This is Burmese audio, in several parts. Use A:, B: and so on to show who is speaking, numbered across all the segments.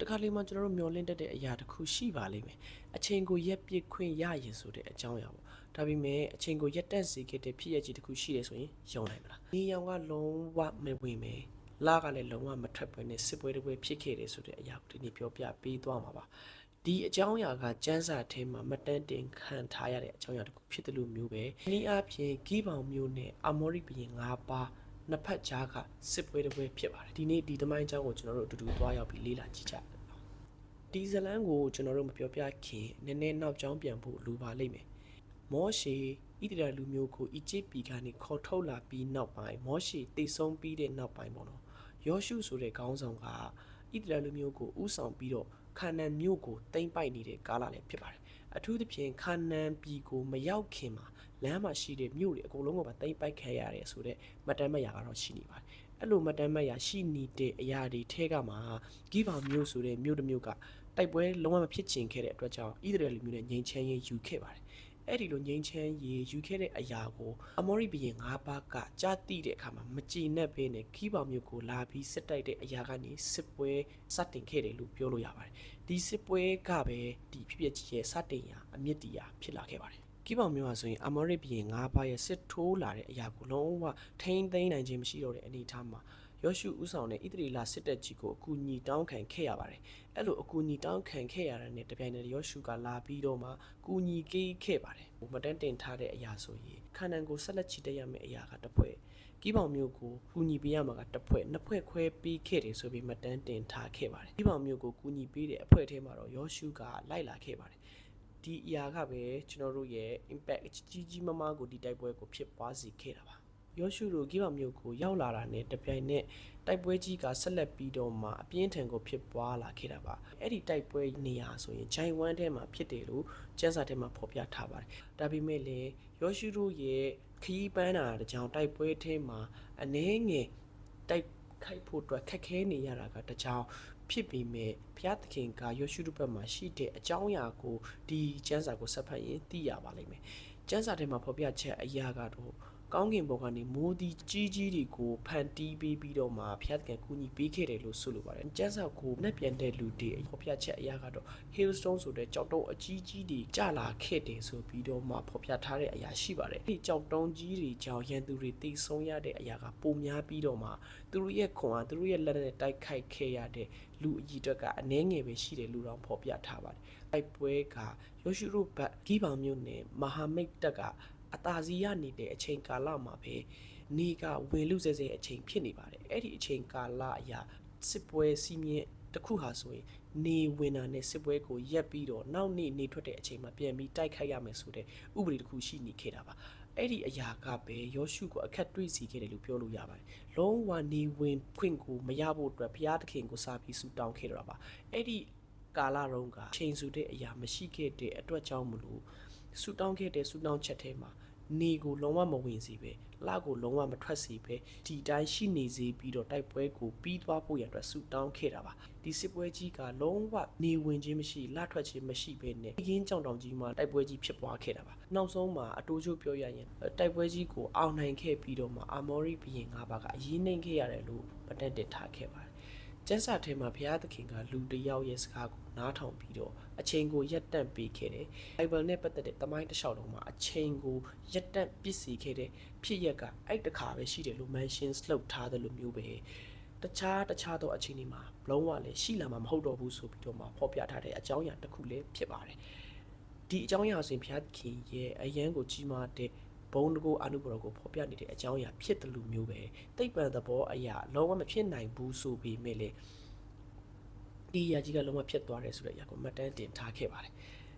A: တခါလေးမှကျွန်တော်တို့မျောလင့်တတ်တဲ့အရာတစ်ခုရှိပါလိမ့်မယ်အချိန်ကိုရက်ပစ်ခွင့်ရရင်ဆိုတဲ့အကြောင်းအရာပေါ့ဒါပေမဲ့အချိန်ကိုရက်တန့်စေခဲ့တဲ့ဖြစ်ရကြီးတစ်ခုရှိတယ်ဆိုရင်ယုံနိုင်မလားနေရောင်ကလုံးဝမဝင်မယ်လာကလည်းလုံးဝမထွက်ပွဲနဲ့စစ်ပွဲတစ်ပွဲဖြစ်ခဲ့တယ်ဆိုတဲ့အရာကိုဒီနေ့ပြောပြပေးသွားမှာပါဒီအကြောင်းအရာကစန်းစာထဲမှာမတန်းတင်ခံထားရတဲ့အကြောင်းအရာတစ်ခုဖြစ်တယ်လို့မျိုးပဲဒီအပြင်ဂီးပောင်မျိုးနဲ့အမော်ရီဘရင်၅ပါး နှစ်ဖက်ကြားကစစ်ပွဲတစ်ပွဲဖြစ်ပါတယ်ဒီနေ့ဒီသမိုင်းအကြောင်းကိုကျွန်တော်တို့အတူတူသွားရောက်ပြီးလေ့လာကြည့်ကြအောင်ဒီဇလန်းကိုကျွန်တော်တို့မပြောပြခင်နည်းနည်းနောက်ကျောင်းပြန်ဖို့လိုပါလိမ့်မယ်မောရှေဣသရေလလူမျိုးကိုအီဂျစ်ပြည်ကနေခေါ်ထုတ်လာပြီးနောက်ပိုင်းမောရှေတိတ်ဆုံးပြီးတဲ့နောက်ပိုင်းပေါ့နော်ယောရှုဆိုတဲ့ခေါင်းဆောင်ကဣသရေလလူမျိုးကိုဥဆောင်ပြီးတော့ခါနန်မြို့ကိုတိမ့်ပိုက်နေတဲ့ကာလလည်းဖြစ်ပါတယ် အထူးသဖြင့်ခါနန်ပြည်ကိုမရောက်ခင်မှာလမ်းမှာရှိတဲ့မြို့တွေအကုန်လုံးကိုပါတိမ့်ပိုက်ခဲ့ရတယ်ဆိုတော့မတမ်းမရာကတော့ရှိနေပါတယ်အဲ့လိုမတမ်းမရာရှိနေတဲ့အရာတွေထဲကမှာဂိဗာမြို့ဆိုတဲ့မြို့တစ်မြို့ကတိုက်ပွဲလုံးဝမဖြစ်ချင်ခဲ့တဲ့အတွက်ကြောင့်ဣသရေလလူမျိုးနဲ့ငြိမ်းချမ်းရေးယူခဲ့ပါတယ် အဲ့ဒီလိုငြိမ်းချမ်းရေးယူခဲ့တဲ့အရာကိုအမောရိဘီရင်၅ပါးကကြားသိတဲ့အခါမှာမကြည်နဲ့ပဲနဲ့ခီးပေါမျိုးကိုလာပြီးစစ်တိုက်တဲ့အရာကနေစစ်ပွဲစတင်ခဲ့တယ်လို့ပြောလို့ရပါတယ်ဒီစစ်ပွဲကပဲဒီဖြစ်ပျက်ကြီးရဲ့စတင်ရာအမြင့်တရားဖြစ်လာခဲ့ပါတယ်ကိပောင်မျိုးဟာဆိုရင်အမောရိဘီရင်၅ပါးရဲ့စစ်ထိုးလာတဲ့အရာကိုလုံးဝထိမ့်သိမ်းနိုင်ခြင်းမရှိတော့တဲ့အနေအထားမှာ ယောရှုဦးဆောင်တဲ့ဣသရေလစစ်တပ်ကြီးကိုအကူအညီတောင်းခံခဲ့ရပါတယ်။အဲ့လိုအကူအညီတောင်းခံခဲ့ရတဲ့နဲ့တပြိုင်တည်းယောရှုကလာပြီးတော့မှကူညီပေးခဲ့ပါတယ်။မတန်းတင်ထားတဲ့အရာဆိုရင်ခန္ဓာကိုယ်ဆက်လက်ချီတက်ရမယ့်အရာကတစ်ဖွဲ့ကီးပေါင်မျိုးကိုကူညီပေးရမှာကတစ်ဖွဲ့နှစ်ဖွဲ့ခွဲပေးခဲ့တယ်ဆိုပြီးမတန်းတင်ထားခဲ့ပါတယ်။ကီးပေါင်မျိုးကိုကူညီပေးတဲ့အဖွဲ့ထဲမှာတော့ယောရှုကလိုက်လာခဲ့ပါတယ်။ဒီအရာကပဲကျွန်တော်တို့ရဲ့ impact အကြီးကြီးမားမားကိုဒီတိုက်ပွဲကိုဖြစ်ပွားစေခဲ့တာပါ ယောရှုတို့ဂိဗမြို့ကိုရောက်လာတာနဲ့တပြိုင်နက်တိုက်ပွဲကြီးကဆက်လက်ပြီးတော့မှအပြင်းထန်ကိုဖြစ်ပွားလာခဲ့တာပါအဲ့ဒီတိုက်ပွဲနေရာဆိုရင်ဂျိုင်ဝမ်ထဲမှာဖြစ်တယ်လို့ကျန်းစာထဲမှာဖော်ပြထားပါတယ်ဒါပေမဲ့လည်းယောရှုတို့ရဲ့ခရီးပန်းတာတကြောင်တိုက်ပွဲထဲမှာအနည်းငယ်တိုက်ခိုက်ဖို့အတွက်ခက်ခဲနေရတာကတကြောင်ဖြစ်ပြီးမဲ့ဘုရားသခင်ကယောရှုတို့ဘက်မှာရှိတဲ့အကြောင်းအရာကိုဒီကျမ်းစာကိုဆက်ဖတ်ရင်သိရပါလိမ့်မယ်ကျမ်းစာထဲမှာဖော်ပြချက်အရာကတော့ ကောင်းကင်ဘုံကနေမိုးဒီကြီးကြီးတွေကိုဖန်တီးပေးပြီးတော့မှဘုရားသခင်ကူညီပေးခဲ့တယ်လို့ဆိုလိုပါတယ်ကျမ်းစာကိုနှက်ပြန်တဲ့လူတွေဖော်ပြချက်အရာကတော့ hailstone ဆိုတဲ့ကြောက်တုံးအကြီးကြီးတွေကျလာခဲ့တယ်ဆိုပြီးတော့မှဖော်ပြထားတဲ့အရာရှိပါတယ်ဒီကြောက်တုံးကြီးတွေကြောင့်ရန်သူတွေတိတ်ဆုံးရတဲ့အရာကပိုများပြီးတော့မှသူတို့ရဲ့ခွန်အားသူတို့ရဲ့လက်နဲ့တိုက်ခိုက်ခဲ့ရတဲ့လူအကြီးတက်ကအနည်းငယ်ပဲရှိတယ်လို့တော့ဖော်ပြထားပါတယ်တိုက်ပွဲကယောရှုရုဘတ်ဂိဗောင်မြို့နယ်မဟာမိတ်တက်က အတာစီရနေတဲ့အချိန်ကာလမှာပဲနေကဝင်လူစဲစဲအချိန်ဖြစ်နေပါတယ်အဲ့ဒီအချိန်ကာလအရာစစ်ပွဲစီးမြင့်တစ်ခုဟာဆိုရင်နေဝင်တာနဲ့စစ်ပွဲကိုရက်ပြီးတော့နောက်နေ့နေထွက်တဲ့အချိန်မှာပြန်ပြီးတိုက်ခိုက်ရမယ်ဆိုတဲ့ဥပဒေတစ်ခုရှိနေခဲ့တာပါအဲ့ဒီအရာကပဲယောရှုကိုအခက်တွေ့စီခဲ့တယ်လို့ပြောလို့ရပါတယ်လုံးဝနေဝင်ခွင့်ကိုမရဖို့အတွက်ဘုရားသခင်ကိုစာပြီးဆူတောင်းခဲ့တော့ပါအဲ့ဒီကာလတုန်းကချိန်ဆတဲ့အရာမရှိခဲ့တဲ့အတွက်ကြောင့်မလို့ ဆူတောင်းခဲ့တဲ့ဆူတောင်းချက်ထဲမှာနေကိုလုံးဝမဝင်စေပဲလကိုလုံးဝမထွက်စေပဲဒီတိုင်းရှိနေစေပြီးတော့တိုက်ပွဲကိုပြီးသွားဖို့ရအတွက်ဆူတောင်းခဲ့တာပါဒီစစ်ပွဲကြီးကလုံးဝနေဝင်ခြင်းမရှိလထွက်ခြင်းမရှိပဲနဲ့အင်းကြောင်တောင်ကြီးမှာတိုက်ပွဲကြီးဖြစ်ပွားခဲ့တာပါနောက်ဆုံးမှာအတိုးချို့ပြောရရင်တိုက်ပွဲကြီးကိုအောင်နိုင်ခဲ့ပြီးတော့မှအာမော်ရီဘီရင်၅ပါးကအရေးနှိမ်ခဲ့ရတယ်လို့ပတက်တက်ထားခဲ့ပါတယ် ကျန်းစာထဲမှာဘုရားသခင်ကလူတစ်ယောက်ရဲ့စကားကိုနားထောင်ပြီးတော့အချိန်ကိုရက်တန့်ပေးခဲ့တယ်။ Bible နဲ့ပတ်သက်တဲ့တမိုင်းတစ်လျှောက်လုံးမှာအချိန်ကိုရက်တန့်ပစ်စီခဲ့တဲ့ဖြစ်ရက်ကအဲ့တခါပဲရှိတယ်လို့ mention လုပ်ထားတယ်လို့မျိုးပဲ။တခြားတခြားသောအချိန်တွေမှာလုံးဝလည်းရှိလာမှာမဟုတ်တော့ဘူးဆိုပြီးတော့မှဖော်ပြထားတဲ့အကြောင်းအရာတစ်ခုလည်းဖြစ်ပါတယ်။ဒီအကြောင်းအရာဆိုရင်ဘုရားသခင်ရဲ့အယံကိုကြီးမားတဲ့ ဘုံတကူအနုဘော်ကိုဖော်ပြနေတဲ့အကြောင်းအရာဖြစ်တယ်လို့မျိုးပဲတိတ်ပံသဘောအရာလုံးဝမဖြစ်နိုင်ဘူးဆိုပေမဲ့လေဒီအရာကြီးကလုံးဝဖြစ်သွားတယ်ဆိုတဲ့အရာကိုမှတ်တမ်းတင်ထားခဲ့ပါတယ်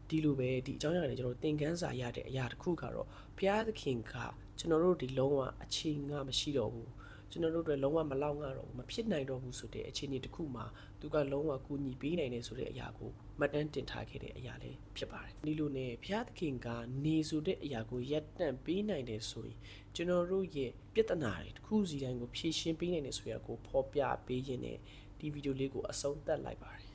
A: ဒီလိုပဲဒီအကြောင်းအရာတွေကျွန်တော်သင်ခန်းစာရတဲ့အရာတစ်ခုကတော့ဘုရားသခင်ကကျွန်တော်တို့ဒီလုံးဝအချိန်ကမရှိတော့ဘူး ကျွန်တော်တို့တွေလုံးဝမလောက်ငါတော့ဘူးမဖြစ်နိုင်တော့ဘူးဆိုတဲ့အခြေအနေတစ်ခုမှာသူကလုံးဝကူညီပေးနိုင်တယ်ဆိုတဲ့အရာကိုမှတ်တမ်းတင်ထားခဲ့တဲ့အရာလေးဖြစ်ပါတယ်ဒီလိုနဲ့ဘုရားသခင်ကနေဆိုတဲ့အရာကိုရက်တန့်ပေးနိုင်တယ်ဆိုရင်ကျွန်တော်တို့ရဲ့ပြဿနာတွေတစ်ခုစီတိုင်းကိုဖြေရှင်းပေးနိုင်တယ်ဆိုရကိုဖော်ပြပေးရင်းနဲ့ဒီဗီဒီယိုလေးကိုအဆုံးသတ်လိုက်ပါတယ်